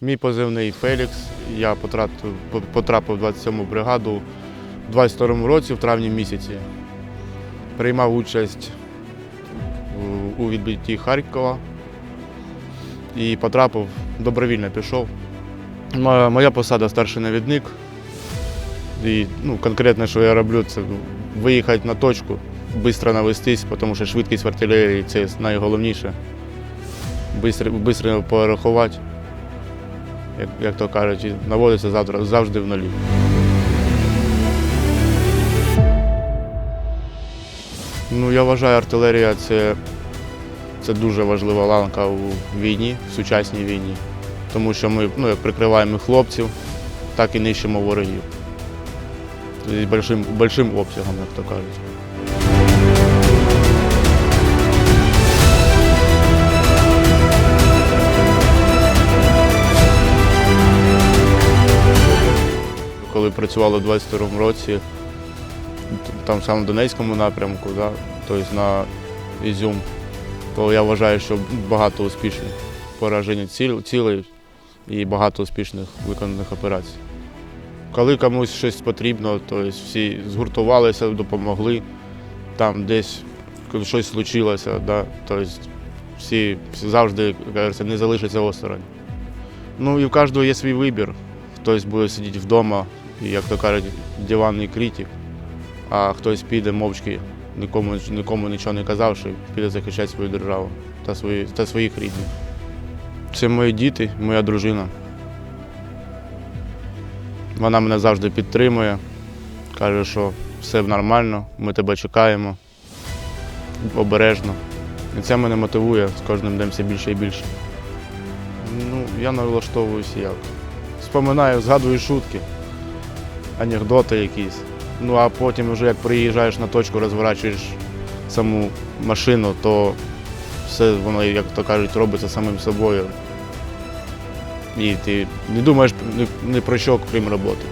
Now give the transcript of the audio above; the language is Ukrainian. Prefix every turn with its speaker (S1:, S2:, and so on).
S1: Мій позивний Фелікс. Я потрапив, в 27-му бригаду у 22-му році, в травні місяці. Приймав участь у- відбитті Харкова і потрапив, добровільно пішов. Моя, посада старший навідник. І ну, конкретно, що я роблю, це виїхати на точку, швидко навестись, тому що швидкість в артилерії це найголовніше. Швидко порахувати, як, як то кажуть, наводиться завтра, завжди в нулі. Ну, я вважаю, артилерія це, це дуже важлива ланка у війні, в сучасній війні. Тому що ми ну, як прикриваємо хлопців, так і нищимо ворогів. З большим, большим обсягом, як то кажуть. Коли працювали у 22-му році, там саме в Донецькому напрямку, да, тобто на Ізюм, то я вважаю, що багато успішних поражень ціл- цілей і багато успішних виконаних операцій. Коли комусь щось потрібно, то всі згуртувалися, допомогли. Там десь щось случилося, да, тобто всі, завжди кажеться, не залишаться осторонь. Ну і в кожного є свій вибір. Хтось буде сидіти вдома як то кажуть, диванний критик, а хтось піде мовчки, нікому, нікому нічого не казавши, піде захищати свою державу та, свої, та своїх рідних. Це мої діти, моя дружина. Вона мене завжди підтримує, каже, що все нормально, ми тебе чекаємо, обережно. І це мене мотивує з кожним днем все більше і більше. Ну, я налаштовуюся як. Споминаю, згадую шутки, анекдоти якісь. Ну а потім, вже як приїжджаєш на точку, розворачуєш саму машину, то все воно, як то кажуть, робиться самим собою. І ти не думаєш ні, про що, крім роботи.